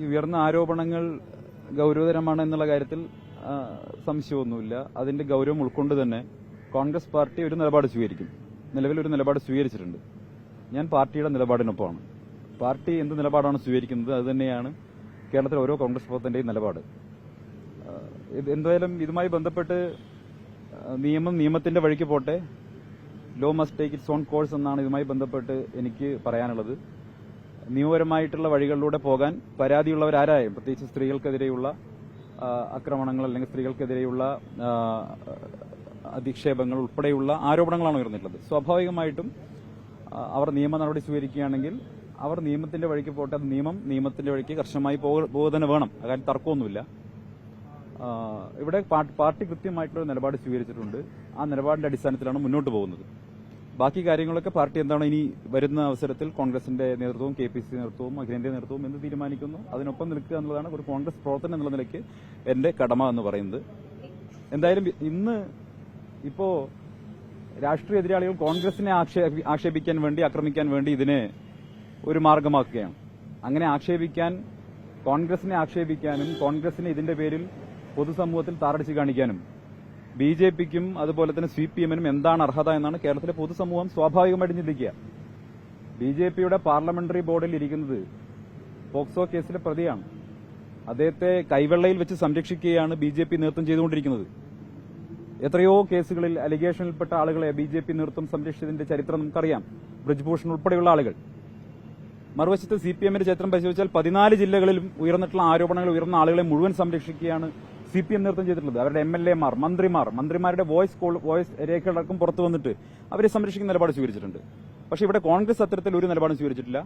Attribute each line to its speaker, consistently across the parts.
Speaker 1: ഈ ഉയർന്ന ആരോപണങ്ങൾ ഗൗരവതരമാണ് എന്നുള്ള കാര്യത്തിൽ സംശയമൊന്നുമില്ല. അതിന്റെ ഗൗരവം ഉൾക്കൊണ്ട് തന്നെ കോൺഗ്രസ് പാർട്ടി ഒരു നിലപാട് സ്വീകരിക്കും. നിലവിൽ ഒരു നിലപാട് സ്വീകരിച്ചിട്ടുണ്ട്. ഞാൻ പാർട്ടിയുടെ നിലപാടിനൊപ്പമാണ്. പാർട്ടി എന്ത് നിലപാടാണ് സ്വീകരിക്കുന്നത്? അത് തന്നെയാണ് കേരളത്തിലെ ഓരോ കോൺഗ്രസ് പ്രവർത്തന്റെയും നിലപാട്. എന്തായാലും ഇതുമായി ബന്ധപ്പെട്ട് നിയമം നിയമത്തിന്റെ വഴിക്ക് പോട്ടെ. Law must take its own course എന്നാണ് ഇതുമായി ബന്ധപ്പെട്ട് എനിക്ക് പറയാനുള്ളത്. നിയമപരമായിട്ടുള്ള വഴികളിലൂടെ പോകാൻ പരാതിയുള്ളവരാരായും? പ്രത്യേകിച്ച് സ്ത്രീകൾക്കെതിരെയുള്ള ആക്രമണങ്ങൾ അല്ലെങ്കിൽ സ്ത്രീകൾക്കെതിരെയുള്ള അധിക്ഷേപങ്ങൾ ഉൾപ്പെടെയുള്ള ആരോപണങ്ങളാണ് ഉയർന്നിട്ടുള്ളത്. സ്വാഭാവികമായിട്ടും അവർ നിയമ നടപടി സ്വീകരിക്കുകയാണെങ്കിൽ അവർ നിയമത്തിന്റെ വഴിക്ക് പോട്ടെ അത് നിയമം നിയമത്തിന്റെ വഴിക്ക് കർശനമായി പോകുക തന്നെ വേണം. അകാര്യം തർക്കമൊന്നുമില്ല. ഇവിടെ പാർട്ടി കൃത്യമായിട്ടുള്ള നിലപാട് സ്വീകരിച്ചിട്ടുണ്ട്. ആ നിലപാടിന്റെ അടിസ്ഥാനത്തിലാണ് മുന്നോട്ട് പോകുന്നത്. ബാക്കി കാര്യങ്ങളൊക്കെ പാർട്ടി എന്താണ് ഇനി വരുന്ന അവസരത്തിൽ കോൺഗ്രസിന്റെ നേതൃത്വവും കെ പി സി നേതൃത്വവും അഖിലേന്ത്യാ നേതൃത്വവും എന്ന് തീരുമാനിക്കുന്നു. അതിനൊപ്പം നിൽക്കുക എന്നുള്ളതാണ് ഒരു കോൺഗ്രസ് പ്രവർത്തനം എന്നുള്ള നിലയ്ക്ക് എന്റെ കടമ എന്ന് പറയുന്നത്. എന്തായാലും ഇന്ന് ഇപ്പോ രാഷ്ട്രീയ എതിരാളികൾ കോൺഗ്രസിനെ ആക്ഷേപിക്കാൻ വേണ്ടി ആക്രമിക്കാൻ വേണ്ടി ഇതിനെ ഒരു മാർഗമാക്കുകയാണ്. അങ്ങനെ ആക്ഷേപിക്കാൻ കോൺഗ്രസിനെ ആക്ഷേപിക്കാനും കോൺഗ്രസിനെ ഇതിന്റെ പേരിൽ പൊതുസമൂഹത്തിൽ താറടിച്ച് കാണിക്കാനും ബി ജെ പിക്കും അതുപോലെ തന്നെ സി പി എമ്മിനും എന്താണ് അർഹത എന്നാണ് കേരളത്തിലെ പൊതുസമൂഹം സ്വാഭാവികമായിട്ടും ചിന്തിക്കുക. ബി ജെ പിയുടെ പാർലമെന്ററി ബോർഡിൽ ഇരിക്കുന്നത് പോക്സോ കേസിലെ പ്രതിയാണ്. അദ്ദേഹത്തെ കൈവെള്ളയിൽ വെച്ച് സംരക്ഷിക്കുകയാണ് ബി ജെ പി നേതൃത്വം ചെയ്തുകൊണ്ടിരിക്കുന്നത്. എത്രയോ കേസുകളിൽ അലിഗേഷനിൽപ്പെട്ട ആളുകളെ ബി ജെ പി നേതൃത്വം സംരക്ഷിച്ചതിന്റെ ചരിത്രം നമുക്കറിയാം. ബ്രിജ്ഭൂഷൺ ഉൾപ്പെടെയുള്ള ആളുകൾ. മറുവശത്ത് സി പി എമ്മിന്റെ ചരിത്രം പരിശോധിച്ചാൽ പതിനാല് ജില്ലകളിലും ഉയർന്നിട്ടുള്ള ആരോപണങ്ങൾ ഉയർന്ന ആളുകളെ മുഴുവൻ സംരക്ഷിക്കുകയാണ് സി പി എം നേതൃത്വം ചെയ്തിട്ടുള്ളത്. അവരുടെ എം എൽ എമാർ മന്ത്രിമാർ മന്ത്രിമാരുടെ വോയിസ് കോൾ വോയിസ് രേഖകളടക്കം പുറത്തു വന്നിട്ട് അവരെ സംരക്ഷിക്കുന്ന നിലപാട് സ്വീകരിച്ചിട്ടുണ്ട്. പക്ഷേ ഇവിടെ കോൺഗ്രസ് അത്തരത്തിൽ ഒരു നിലപാടും സ്വീകരിച്ചിട്ടില്ല.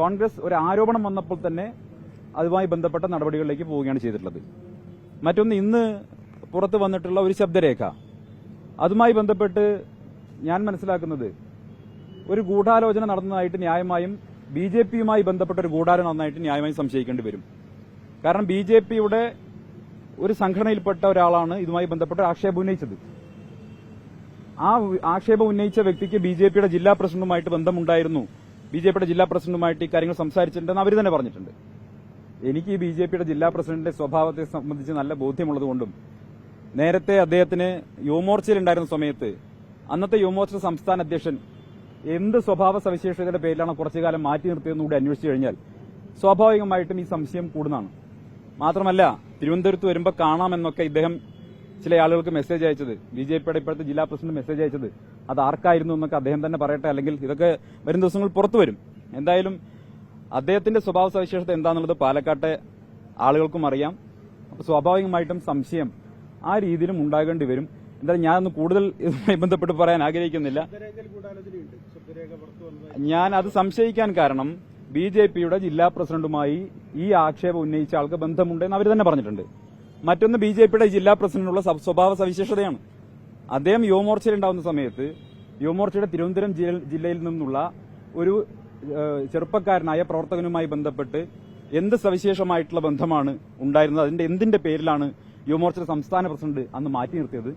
Speaker 1: കോൺഗ്രസ് ഒരു ആരോപണം വന്നപ്പോൾ തന്നെ അതുമായി ബന്ധപ്പെട്ട നടപടികളിലേക്ക് പോവുകയാണ് ചെയ്തിട്ടുള്ളത്. മറ്റൊന്ന് ഇന്ന് പുറത്തു വന്നിട്ടുള്ള ഒരു ശബ്ദരേഖ. അതുമായി ബന്ധപ്പെട്ട് ഞാൻ മനസ്സിലാക്കുന്നത് ഒരു ഗൂഢാലോചന നടന്നതായിട്ട് ന്യായമായും ബി ജെ പിയുമായി ബന്ധപ്പെട്ട ഒരു ഗൂഢാലോചന നടന്നതായിട്ട് ന്യായമായും സംശയിക്കേണ്ടി വരും. കാരണം ബി ജെ പിയുടെ ഒരു സംഘടനയിൽപ്പെട്ട ഒരാളാണ് ഇതുമായി ബന്ധപ്പെട്ട് ആക്ഷേപം ഉന്നയിച്ചത്. ആ ആക്ഷേപം ഉന്നയിച്ച വ്യക്തിക്ക് ബി ജെ പിയുടെ ജില്ലാ പ്രസിഡന്റുമായിട്ട് ബന്ധമുണ്ടായിരുന്നു. ബി ജെ പിയുടെ ജില്ലാ പ്രസിഡന്റുമായിട്ട് ഈ കാര്യങ്ങൾ സംസാരിച്ചിട്ടുണ്ടെന്ന് അവർ തന്നെ പറഞ്ഞിട്ടുണ്ട്. എനിക്ക് ബി ജെ പിയുടെ ജില്ലാ പ്രസിഡന്റിന്റെ സ്വഭാവത്തെ സംബന്ധിച്ച് നല്ല ബോധ്യമുള്ളതുകൊണ്ടും നേരത്തെ അദ്ദേഹത്തിന് യുവമോർച്ചയിലുണ്ടായിരുന്ന സമയത്ത് അന്നത്തെ യുവമോർച്ച സംസ്ഥാന അധ്യക്ഷൻ എന്ത് സ്വഭാവ സവിശേഷതയുടെ പേരിലാണ് കുറച്ചു കാലം മാറ്റി നിർത്തിയെന്നുകൂടി അന്വേഷിച്ചു കഴിഞ്ഞാൽ സ്വാഭാവികമായിട്ടും ഈ സംശയം കൂടുന്നതാണ്. മാത്രമല്ല തിരുവനന്തപുരത്ത് വരുമ്പോൾ കാണാമെന്നൊക്കെ ഇദ്ദേഹം ചില ആളുകൾക്ക് മെസ്സേജ് അയച്ചത്. ബി ജെ പിയുടെ ഇപ്പോഴത്തെ ജില്ലാ പ്രസിഡന്റ് മെസ്സേജ് അയച്ചത്. അത് ആർക്കായിരുന്നു എന്നൊക്കെ അദ്ദേഹം തന്നെ പറയട്ടെ അല്ലെങ്കിൽ ഇതൊക്കെ വരും ദിവസങ്ങൾ പുറത്തു വരും. എന്തായാലും അദ്ദേഹത്തിന്റെ സ്വഭാവ സവിശേഷത എന്താണെന്നുള്ളത് പാലക്കാട്ടെ ആളുകൾക്കും അറിയാം. സ്വാഭാവികമായിട്ടും സംശയം ആ രീതിയിലും ഉണ്ടാകേണ്ടി വരും. എന്തായാലും ഞാനൊന്ന് കൂടുതൽ ഇതുമായി ബന്ധപ്പെട്ട് പറയാൻ ആഗ്രഹിക്കുന്നില്ല. ഞാൻ അത് സംശയിക്കാൻ കാരണം ബി ജെ പിയുടെ ജില്ലാ പ്രസിഡന്റുമായി ഈ ആക്ഷേപം ഉന്നയിച്ച ആൾക്ക് ബന്ധമുണ്ടെന്ന് അവർ തന്നെ പറഞ്ഞിട്ടുണ്ട്. മറ്റൊന്ന് ബി ജെ പിയുടെ ജില്ലാ പ്രസിഡന്റിനുള്ള സ്വഭാവ സവിശേഷതയാണ്. അദ്ദേഹം യുവമോർച്ചയിൽ ഉണ്ടാവുന്ന സമയത്ത് യുവമോർച്ചയുടെ തിരുവനന്തപുരം ജില്ലയിൽ നിന്നുള്ള ഒരു ചെറുപ്പക്കാരനായ പ്രവർത്തകനുമായി ബന്ധപ്പെട്ട് എന്ത് സവിശേഷമായിട്ടുള്ള ബന്ധമാണ് ഉണ്ടായിരുന്നത് അതിന്റെ എന്തിന്റെ പേരിലാണ് യുവമോർച്ചയുടെ സംസ്ഥാന പ്രസിഡന്റ് അന്ന് മാറ്റി നിർത്തിയത്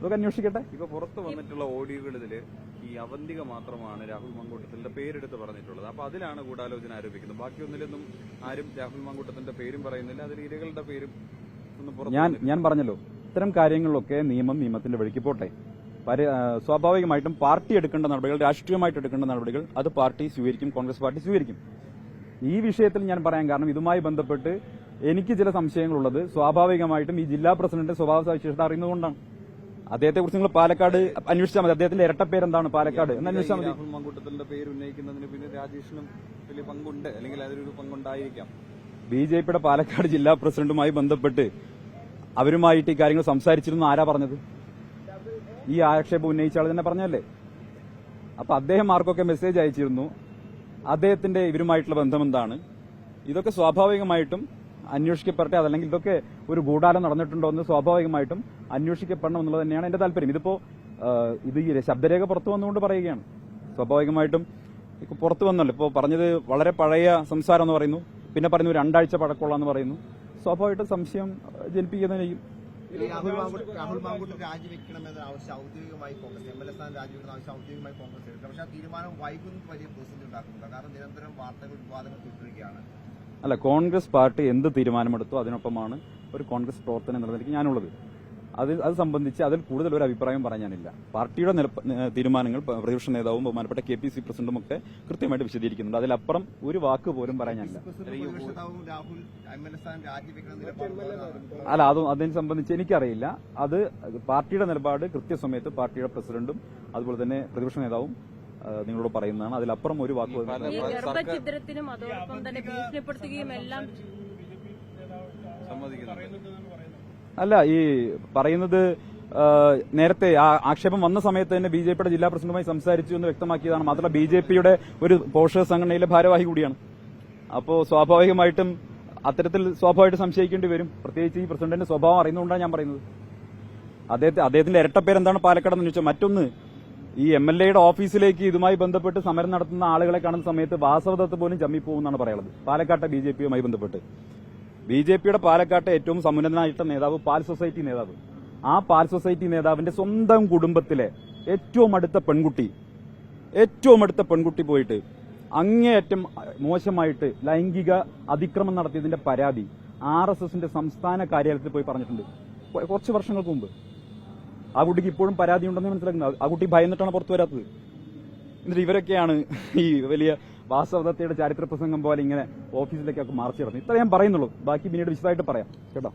Speaker 1: ഇതൊക്കെ അന്വേഷിക്കട്ടെ.
Speaker 2: ഇപ്പൊ പുറത്തു വന്നിട്ടുള്ള ഓഡിയോകളിൽ ഈ അവന്തിക മാത്രമാണ് രാഹുൽ മങ്കൂട്ടത്തിന്റെ പേരെടുത്ത് പറഞ്ഞിട്ടുള്ളത്. അപ്പൊ അതിലാണ് ഗൂഢാലോചന ആരോപിക്കുന്നത്. ബാക്കിയൊന്നിലൊന്നും ആരും രാഹുൽ മങ്കൂട്ടത്തിന്റെ പേരും പറയുന്നില്ല. അതിൽ ഇരകളുടെ പേരും
Speaker 1: ഞാൻ ഞാൻ പറഞ്ഞല്ലോ ഇത്തരം കാര്യങ്ങളിലൊക്കെ നിയമം നിയമത്തിന്റെ വഴിക്ക് പോട്ടെ. സ്വാഭാവികമായിട്ടും പാർട്ടി എടുക്കേണ്ട നടപടികൾ രാഷ്ട്രീയമായിട്ട് എടുക്കേണ്ട നടപടികൾ അത് പാർട്ടി സ്വീകരിക്കും കോൺഗ്രസ് പാർട്ടി സ്വീകരിക്കും. ഈ വിഷയത്തിൽ ഞാൻ പറയാൻ കാരണം ഇതുമായി ബന്ധപ്പെട്ട് എനിക്ക് ചില സംശയങ്ങളുള്ളത് സ്വാഭാവികമായിട്ടും ഈ ജില്ലാ പ്രസിഡന്റ് സ്വഭാവ സവിശേഷത അറിയുന്നതുകൊണ്ടാണ്. അദ്ദേഹത്തെ കുറിച്ച് നിങ്ങൾ പാലക്കാട് അന്വേഷിച്ചാൽ മതി. അദ്ദേഹത്തിന്റെ ഇരട്ട പേരെന്താണ് പാലക്കാട്? എന്ന് അന്വേഷിച്ചാൽ മതി.
Speaker 2: രാഹുൽ മങ്കൂട്ടത്തിന്റെ പേര് ഉന്നയിക്കുന്നതിന് പിന്നെ രാജേഷിനും വലിയ പങ്കുണ്ട്. അല്ലെങ്കിൽ അതിലൊരു പങ്കുണ്ടായിരിക്കാം.
Speaker 1: ബി ജെ പിയുടെ പാലക്കാട് ജില്ലാ പ്രസിഡന്റുമായി ബന്ധപ്പെട്ട് അവരുമായിട്ട് ഈ കാര്യങ്ങൾ സംസാരിച്ചിരുന്നു. ആരാ പറഞ്ഞത്? ഈ ആക്ഷേപം ഉന്നയിച്ച ആൾ തന്നെ പറഞ്ഞല്ലേ അപ്പൊ അദ്ദേഹം ആർക്കൊക്കെ മെസ്സേജ് അയച്ചിരുന്നു? അദ്ദേഹത്തിന്റെ ഇവരുമായിട്ടുള്ള ബന്ധം എന്താണ്? ഇതൊക്കെ സ്വാഭാവികമായിട്ടും അന്വേഷിക്കപ്പെടട്ടെ അതല്ലെങ്കിൽ ഇതൊക്കെ ഒരു ഗൂഢാലം നടന്നിട്ടുണ്ടോ എന്ന് സ്വാഭാവികമായിട്ടും അന്വേഷിക്കപ്പെടണം എന്നുള്ളത് തന്നെയാണ് എന്റെ താല്പര്യം. ഇതിപ്പോ ഇത് ഈ ശബ്ദരേഖ പുറത്തു വന്നുകൊണ്ട് പറയുകയാണ്. സ്വാഭാവികമായിട്ടും പുറത്തു വന്നല്ലോ. ഇപ്പോൾ പറഞ്ഞത് വളരെ പഴയ സംസാരം എന്ന് പറയുന്നു. പിന്നെ പറയുന്നു രണ്ടാഴ്ച പഴക്കമുള്ളതെന്ന് പറയുന്നു. സ്വാഭാവികമായിട്ടും സംശയം ജനിപ്പിക്കുന്നതിനെയും
Speaker 3: ഈ രാഹുൽ മാങ്കൂട്ട് രാഹുൽ ആവശ്യം ഔദ്യോഗികമായി കോൺഗ്രസ് എം എൽ എ സ്ഥാനം രാജിവെക്കുന്ന ആവശ്യം ഔദ്യോഗികമായി കോൺഗ്രസ് എടുക്കുക പക്ഷേ ആ തീരുമാനം വൈകുന്നത് വലിയ പ്രതിസന്ധി ഉണ്ടാക്കുന്നുണ്ട്. കാരണം നിരന്തരം വാർത്തകൾ വിവാദങ്ങൾ തുടരുകയാണ്
Speaker 1: അല്ല കോൺഗ്രസ് പാർട്ടി എന്ത് തീരുമാനമെടുത്തു അതിനൊപ്പമാണ് ഒരു കോൺഗ്രസ് പ്രവർത്തനം എന്നുള്ള ഞാനുള്ളത്. അത് അത് സംബന്ധിച്ച് അതിൽ കൂടുതൽ ഒരു അഭിപ്രായം പറയാനില്ല പാർട്ടിയുടെ തീരുമാനങ്ങൾ പ്രതിപക്ഷ നേതാവും ബഹുമാനപ്പെട്ട കെ പി സി പ്രസിഡന്റും ഒക്കെ കൃത്യമായിട്ട് വിശദീകരിക്കുന്നുണ്ട്. അതിലപ്പുറം ഒരു വാക്ക് പോലും പറയാനില്ല അല്ല അതും അതിനെ സംബന്ധിച്ച് എനിക്കറിയില്ല. അത് പാർട്ടിയുടെ നിലപാട് കൃത്യസമയത്ത് പാർട്ടിയുടെ പ്രസിഡന്റും അതുപോലെ തന്നെ പ്രതിപക്ഷ നേതാവും നിങ്ങളോട് പറയുന്നതാണ്. അതിലപ്പുറം ഒരു വാക്ക്
Speaker 4: ഗർഭഛിദ്രത്തിനും അതോടൊപ്പം തന്നെ ഭീഷണിപ്പെടുത്തുകയും എല്ലാം
Speaker 1: അല്ല ഈ പറയുന്നത് നേരത്തെ ആ ആക്ഷേപം വന്ന സമയത്ത് തന്നെ ബി ജെ പിയുടെ ജില്ലാ പ്രസിഡന്റുമായി സംസാരിച്ചു എന്ന് വ്യക്തമാക്കിയതാണ്. മാത്രമല്ല ബി ജെ പിയുടെ ഒരു പോഷക സംഘടനയിലെ ഭാരവാഹി കൂടിയാണ്. അപ്പോൾ സ്വാഭാവികമായിട്ടും അത്തരത്തിൽ സ്വാഭാവികമായിട്ട് സംശയിക്കേണ്ടി വരും. പ്രത്യേകിച്ച് ഈ പ്രസിഡന്റിന്റെ സ്വഭാവം അറിയുന്നതുകൊണ്ടാണ് ഞാൻ പറയുന്നത്. അദ്ദേഹത്തെ അദ്ദേഹത്തിന്റെ ഇരട്ടപ്പേരെന്താണ് പാലക്കാട് എന്ന് ചോദിച്ചാൽ മറ്റൊന്ന് ഈ എം എൽ എയുടെ ഓഫീസിലേക്ക് ഇതുമായി ബന്ധപ്പെട്ട് സമരം നടത്തുന്ന ആളുകളെ കാണുന്ന സമയത്ത് വാസവദത്ത് പോലും ചമ്മിപ്പോകുമെന്നാണ് പറയുന്നത്. പാലക്കാട്ടെ ബി ജെ പിയുമായി ബന്ധപ്പെട്ട്. ബി ജെ പിയുടെ പാലക്കാട്ടെ ഏറ്റവും സമുന്നതനായിട്ടുള്ള നേതാവ് പാൽ സൊസൈറ്റി നേതാവ്. ആ പാൽ സൊസൈറ്റി നേതാവിന്റെ സ്വന്തം കുടുംബത്തിലെ ഏറ്റവും അടുത്ത പെൺകുട്ടി ഏറ്റവും അടുത്ത പെൺകുട്ടി പോയിട്ട് അങ്ങേയറ്റം മോശമായിട്ട് ലൈംഗിക അതിക്രമം നടത്തിയതിന്റെ പരാതി ആർ എസ് എസിന്റെ സംസ്ഥാന കാര്യാലയത്തിൽ പോയി പറഞ്ഞിട്ടുണ്ട്. കുറച്ച് വർഷങ്ങൾക്ക് മുമ്പ്. ആ കുട്ടിക്ക് ഇപ്പോഴും പരാതി ഉണ്ടെന്ന് മനസ്സിലാക്കുന്നത്. ആ കുട്ടി ഭയന്നിട്ടാണ് പുറത്തു വരാത്തത്. എന്നിട്ട് ഇവരൊക്കെയാണ് ഈ വലിയ വാസവദത്തയുടെ ചരിത്ര പ്രസംഗം പോലെ ഇങ്ങനെ ഓഫീസിലേക്കൊക്കെ മാർച്ച് നടത്തുന്നത്. ഇത്ര ഞാൻ പറയുന്നുള്ളൂ. ബാക്കി പിന്നീട് വിശദമായിട്ട് പറയാം. കേട്ടോ?